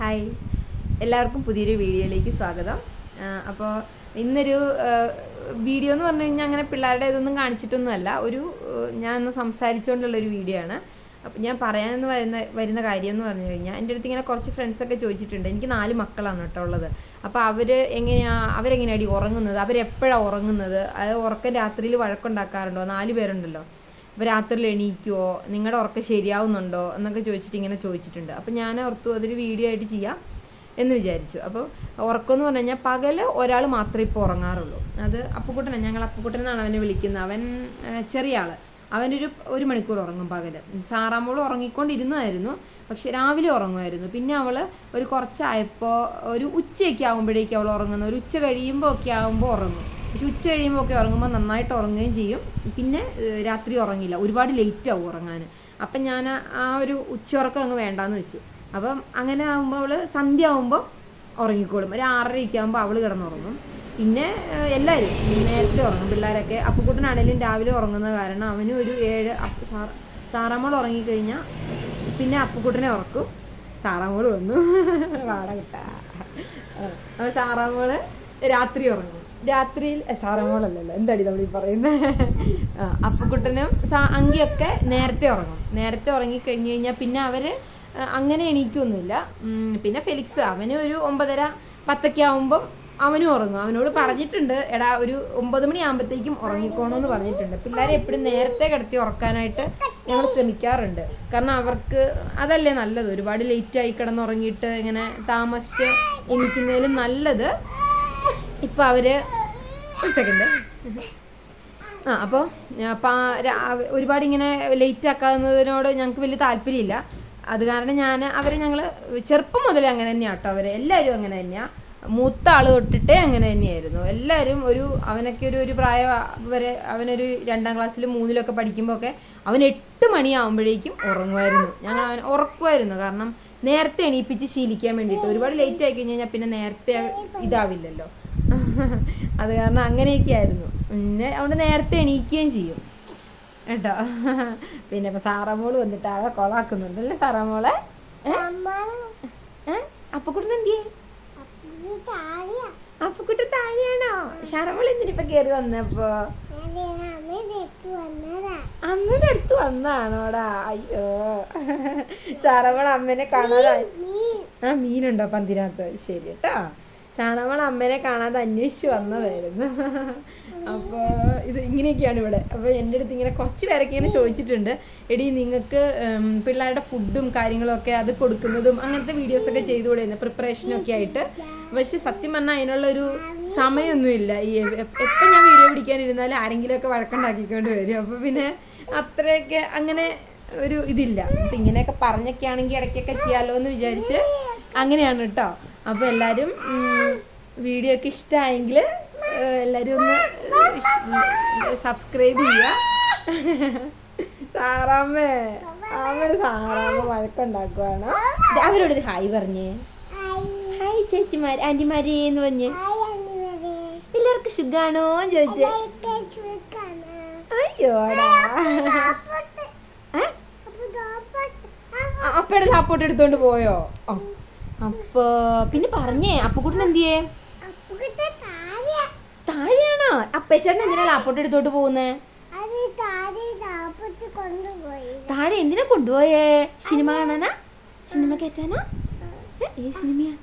Hi എല്ലാവർക്കും പുതിയൊരു വീഡിയോയിലേക്ക് സ്വാഗതം. അപ്പോൾ ഇന്നൊരു വീഡിയോ എന്ന് പറഞ്ഞു കഴിഞ്ഞാൽ അങ്ങനെ പിള്ളേരുടെ ഇതൊന്നും കാണിച്ചിട്ടൊന്നുമല്ല. ഒരു ഞാൻ ഒന്ന് സംസാരിച്ചുകൊണ്ടുള്ളൊരു വീഡിയോ ആണ്. അപ്പം ഞാൻ പറയാനെന്ന് വരുന്ന വരുന്ന കാര്യം എന്ന് പറഞ്ഞു കഴിഞ്ഞാൽ എന്റെ അടുത്ത് ഇങ്ങനെ കുറച്ച് ഫ്രണ്ട്സൊക്കെ ചോദിച്ചിട്ടുണ്ട്. എനിക്ക് നാല് മക്കളാണ് കേട്ടോ ഉള്ളത്. അപ്പോൾ അവർ എങ്ങനെയാണ് അവരെങ്ങനെയാടി ഉറങ്ങുന്നത്? അവരെപ്പോഴാണ് ഉറങ്ങുന്നത്? അത് ഉറക്കം രാത്രിയിൽ വഴക്കുണ്ടാക്കാറുണ്ടോ? നാല് പേരുണ്ടല്ലോ. അപ്പോൾ രാത്രിയിൽ എണീക്കുമോ നിങ്ങളുടെ ഉറക്കം ശരിയാവുന്നുണ്ടോ? എന്നൊക്കെ ചോദിച്ചിട്ട് ഇങ്ങനെ ചോദിച്ചിട്ടുണ്ട്. അപ്പോൾ ഞാൻ ഓർത്തു അതൊരു വീഡിയോ ആയിട്ട് ചെയ്യാം എന്ന് വിചാരിച്ചു. അപ്പോൾ ഉറക്കം എന്ന് പറഞ്ഞു കഴിഞ്ഞാൽ പകൽ ഒരാൾ മാത്രമേ ഇപ്പോൾ ഉറങ്ങാറുള്ളൂ. അത് അപ്പുക്കുട്ടനാണ് ഞങ്ങൾ അപ്പുക്കുട്ടൻ എന്നാണ് അവനെ വിളിക്കുന്നത് അവൻ ചെറിയ ആൾ അവനൊരു ഒരു മണിക്കൂർ ഉറങ്ങും പകൽ സാറാമ്മോൾ ഉറങ്ങിക്കൊണ്ടിരുന്നതായിരുന്നു. പക്ഷെ രാവിലെ ഉറങ്ങുമായിരുന്നു പിന്നെ അവൾ ഒരു കുറച്ചായപ്പോൾ ഒരു ഉച്ചയൊക്കെ ആകുമ്പോഴേക്കും അവൾ ഉറങ്ങുന്നു. ഒരു ഉച്ച കഴിയുമ്പോൾ ഒക്കെ ആകുമ്പോൾ ഉറങ്ങും. പക്ഷെ ഉച്ച കഴിയുമ്പോൾ ഒക്കെ ഉറങ്ങുമ്പോൾ നന്നായിട്ട് ഉറങ്ങുകയും ചെയ്യും. പിന്നെ രാത്രി ഉറങ്ങില്ല ഒരുപാട് ലേറ്റ് ആവും ഉറങ്ങാൻ അപ്പം ഞാൻ ആ ഒരു ഉച്ചയുറക്കം അങ്ങ് വേണ്ടാന്ന് വെച്ചു. അപ്പം അങ്ങനെ ആകുമ്പോൾ അവൾ സന്ധ്യ ആകുമ്പോൾ ഉറങ്ങിക്കോളും. ഒരു ആറരയൊക്കെ ആകുമ്പോൾ അവൾ കിടന്നുറങ്ങും. പിന്നെ എല്ലാവരും നേരത്തെ ഉറങ്ങും. പിള്ളേരൊക്കെ അപ്പുക്കുട്ടനാണെങ്കിലും രാവിലെ ഉറങ്ങുന്ന കാരണം അവനും ഒരു ഏഴ് അപ്പ- സാറ- സാറാമ്മൾ ഉറങ്ങിക്കഴിഞ്ഞാൽ പിന്നെ അപ്പുക്കുട്ടനെ ഉറക്കും. സാറാമ്മോൾ വന്നു. വാട കിട്ടാ അപ്പോൾ സാറാമ്മോൾ രാത്രി ഉറങ്ങും. രാത്രിയിൽ എ, സാറാമ്മോളല്ലല്ലോ. എന്താടി നമ്മൾ ഈ പറയുന്നത് അപ്പുക്കുട്ടനും അങ്കിയൊക്കെ നേരത്തെ ഉറങ്ങും. നേരത്തെ ഉറങ്ങി കഴിഞ്ഞ് കഴിഞ്ഞാൽ പിന്നെ അവർ അങ്ങനെ എണീക്കൊന്നുമില്ല. പിന്നെ ഫെലിക്സ് അവന് ഒരു ഒമ്പതര പത്തൊക്കെ ആവുമ്പം അവനും ഉറങ്ങും. അവനോട് പറഞ്ഞിട്ടുണ്ട് എടാ ഒരു ഒമ്പത് മണി ആകുമ്പോഴത്തേക്കും ഉറങ്ങിക്കോണമെന്ന് പറഞ്ഞിട്ടുണ്ട്. പിള്ളേരെ എപ്പോഴും നേരത്തെ കിടത്തി ഉറക്കാനായിട്ട് ഞങ്ങൾ ശ്രമിക്കാറുണ്ട്. കാരണം അവർക്ക് അതല്ലേ നല്ലത്. ഒരുപാട് ലേറ്റ് ആയി കിടന്നുറങ്ങിയിട്ട് ഇങ്ങനെ താമസിച്ച് എണീക്കുന്നതിലും നല്ലത്. ഇപ്പം അവർ ഒരു സെക്കൻഡ് ആ അപ്പോൾ ഒരുപാട് ഇങ്ങനെ ലേറ്റ് ആക്കാവുന്നതിനോട് ഞങ്ങൾക്ക് വലിയ താല്പര്യമില്ല. അത് കാരണം ഞാൻ അവരെ ഞങ്ങൾ ചെറുപ്പം മുതലേ അങ്ങനെ തന്നെയാണ് കേട്ടോ അവരെ. എല്ലാവരും അങ്ങനെ തന്നെയാണ് മൂത്ത ആൾ തൊട്ടിട്ടേ അങ്ങനെ തന്നെയായിരുന്നു. എല്ലാവരും ഒരു അവനൊക്കെ ഒരു ഒരു പ്രായം വരെ അവനൊരു രണ്ടാം ക്ലാസ്സിലും മൂന്നിലൊക്കെ പഠിക്കുമ്പോൾ ഒക്കെ അവൻ എട്ട് മണിയാകുമ്പോഴേക്കും ഉറങ്ങുമായിരുന്നു. ഞങ്ങൾ അവൻ ഉറക്കുമായിരുന്നു. കാരണം നേരത്തെ എണീപ്പിച്ച് ശീലിക്കാൻ വേണ്ടിയിട്ട്. ഒരുപാട് ലേറ്റ് ആയി കഴിഞ്ഞ് കഴിഞ്ഞാൽ പിന്നെ നേരത്തെ ഇതാവില്ലല്ലോ. അത് കാരണം അങ്ങനെയൊക്കെ ആയിരുന്നു. പിന്നെ അതുകൊണ്ട് നേരത്തെ എണീക്കുകയും ചെയ്യും. കേട്ടോ? പിന്നെ ഇപ്പൊ സാറാമോൾ വന്നിട്ട് ആകെ കൊളാക്കുന്നുണ്ട് അല്ലേ സാറാമോളെ? അപ്പക്കുട്ടൻ എന്തിയേ? അപ്പക്കുട്ടൻ താഴെയാണോ? ഷാറമോൾ എന്തിനിപ്പൊ കേറി വന്നപ്പോ? അമ്മേന്റെ അടുത്ത് വന്നാണോടാ? അയ്യോ. സാറമോൾ അമ്മേനെ കാണാതായി. ആ മീനുണ്ടോ പന്തിനകത്ത് ശരി കേട്ടോ. സാറമോൾ അമ്മേനെ കാണാതെ അന്വേഷിച്ച് വന്നതായിരുന്നു. അപ്പോൾ ഇത് ഇങ്ങനെയൊക്കെയാണ് ഇവിടെ. അപ്പോൾ എന്റെ അടുത്ത് ഇങ്ങനെ കുറച്ച് പേരൊക്കെ ഇങ്ങനെ ചോദിച്ചിട്ടുണ്ട്. എടി നിങ്ങൾക്ക് പിള്ളേരുടെ ഫുഡും കാര്യങ്ങളും ഒക്കെ അത് കൊടുക്കുന്നതും അങ്ങനത്തെ വീഡിയോസ് ഒക്കെ കൊടുക്കുന്നത് പ്രിപ്പറേഷനും ഒക്കെ ആയിട്ട്. പക്ഷെ സത്യം പറഞ്ഞാൽ അതിനുള്ളൊരു സമയമൊന്നുമില്ല ഈ എപ്പം ഞാൻ വീഡിയോ പിടിക്കാനിരുന്നാലും ആരെങ്കിലുമൊക്കെ വഴക്കുണ്ടാക്കിക്കൊണ്ട് വരും. അപ്പോൾ പിന്നെ അത്രയൊക്കെ അങ്ങനെ ഒരു ഇതില്ല. അപ്പം ഇങ്ങനെയൊക്കെ പറഞ്ഞൊക്കെ ആണെങ്കിൽ ഇടയ്ക്കൊക്കെ ചെയ്യാമല്ലോ എന്ന് വിചാരിച്ച് അങ്ങനെയാണ് കേട്ടോ അപ്പോൾ എല്ലാരും വീഡിയോ ഒക്കെ ഇഷ്ടമായെങ്കിൽ എല്ലാരും ഒന്ന് സബ്സ്ക്രൈബ് ചെയ്യുക സാറാമ്മേ അമ്മയുടെ സാറാമ്മ വഴക്കുണ്ടാക്കുവാണ്. അവരോട് ഹായ് പറഞ്ഞേ. ഹായ് ചേച്ചിമാര് ആന്റിമാരെ എന്ന് പറഞ്ഞ്. എല്ലാവർക്കും സുഖാണോ ചോദിച്ചേ. അയ്യോടാ. അപ്പയുടെ ലാപ്പോട്ട് എടുത്തോണ്ട് പോയോ. അപ്പൊ പിന്നെ പറഞ്ഞേ അപ്പക്കുട്ടൻ എന്തിയേ? താഴെയാണോ? അപ്പച്ചേട്ടൻ എന്തിനാ ലാപ്പോട്ട് എടുത്തോട്ട് പോകുന്നേ? താഴെ എന്തിനാ കൊണ്ടുപോയേ? സിനിമ കാണാനാ? സിനിമ കയറ്റാനാ? ഏ, സിനിമയാ?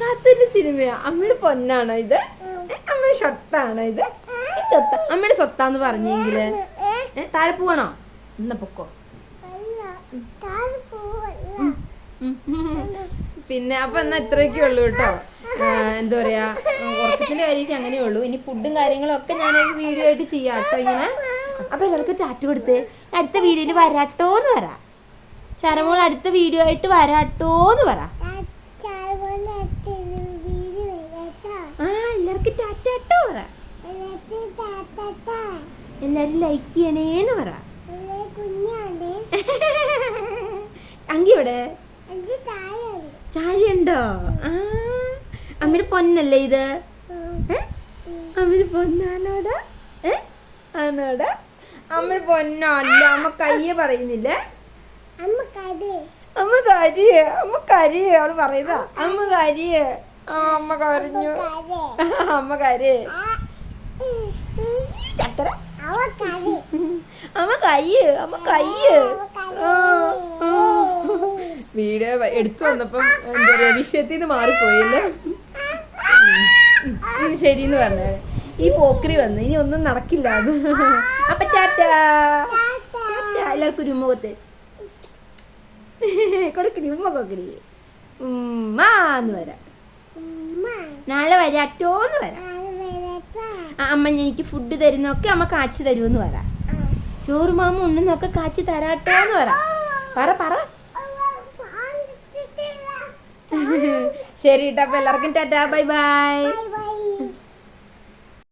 കാത്തൂന്റെ സിനിമയാ? അമ്മയുടെ പൊന്നാണോ ഇത്? അമ്മയുടെ സ്വത്താണോ ഇത്? അമ്മയുടെ സ്വത്താന്ന് പറഞ്ഞെങ്കിൽ. താഴെ പോവാണോ? എന്നാ പൊക്കോ. പിന്നെ അപ്പൊ എന്നാ ഇത്രയൊക്കെ ഉള്ളൂ കേട്ടോ. എന്താ പറയാ ഉറക്കത്തിന്റെ കാര്യമൊക്കെ അങ്ങനെ ഉള്ളൂ. ഇനി ഫുഡും കാര്യങ്ങളും ഒക്കെ ഞാൻ വീഡിയോ ആയിട്ട് ചെയ്യാം കേട്ടോ ഇങ്ങനെ. അപ്പൊ എല്ലാവർക്കും ചാറ്റ് കൊടുത്ത്. അടുത്ത വീഡിയോയിൽ വരാട്ടോ എന്ന് പറ. ശരമോൾ അടുത്ത വീഡിയോ ആയിട്ട് വരാട്ടോന്ന് പറ. ആ ടാറ്റാട്ടോ പറ. എല്ലാരും ലൈക്ക് ചെയ്യണേന്ന് പറ. ഇവിടെ ചാരിയുണ്ടോ ആ. അമ്മയുടെ പൊന്നല്ലേ ഇത്? ഏ? അമ്മയുടെ പൊന്നാണോടാ ഏ? ആണോടാ? അമ്മ പൊന്നോ അല്ല അമ്മ കയ്യെ പറയുന്നില്ലേ? അമ്മ കരിയേ. അമ്മ കരിയേ. അവൾ പറയുന്നതാ. അമ്മ കരിയേ. ആ അമ്മ കരഞ്ഞു. അമ്മ കരയേ. ചക്കര അമ്മ കയ്യ്. അമ്മ കയ്യ്. വീഡിയോ എടുത്തു വന്നപ്പം എന്താ പറയാ വിഷയത്തിൽ നിന്ന് മാറിപ്പോയില്ലേ ശരി ശരിന്ന് പറഞ്ഞേ ഈ പോക്കറി വന്ന് ഇനി ഒന്നും നടക്കില്ല അപ്പൊ ടാറ്റാ. എല്ലാവർക്കും ഒരു ഉമ്മകത്തെ കൊടുക്കടി ഉമ്മ ഉമ്മാന്ന് വരാം. നാളെ വരാട്ടോന്ന് വരാം. ആ, അമ്മ എനിക്ക് ഫുഡ് തരുന്നൊക്കെ അമ്മ കാച്ചി തരുമെന്ന് പറ ചോറ് മാമ ഉണ്ണുന്നൊക്കെ കാച്ചി തരാട്ടോന്ന് പറ പറ. ശരി കേട്ടോ അപ്പൊ എല്ലാവർക്കും ടാറ്റാ ബൈ ബൈ.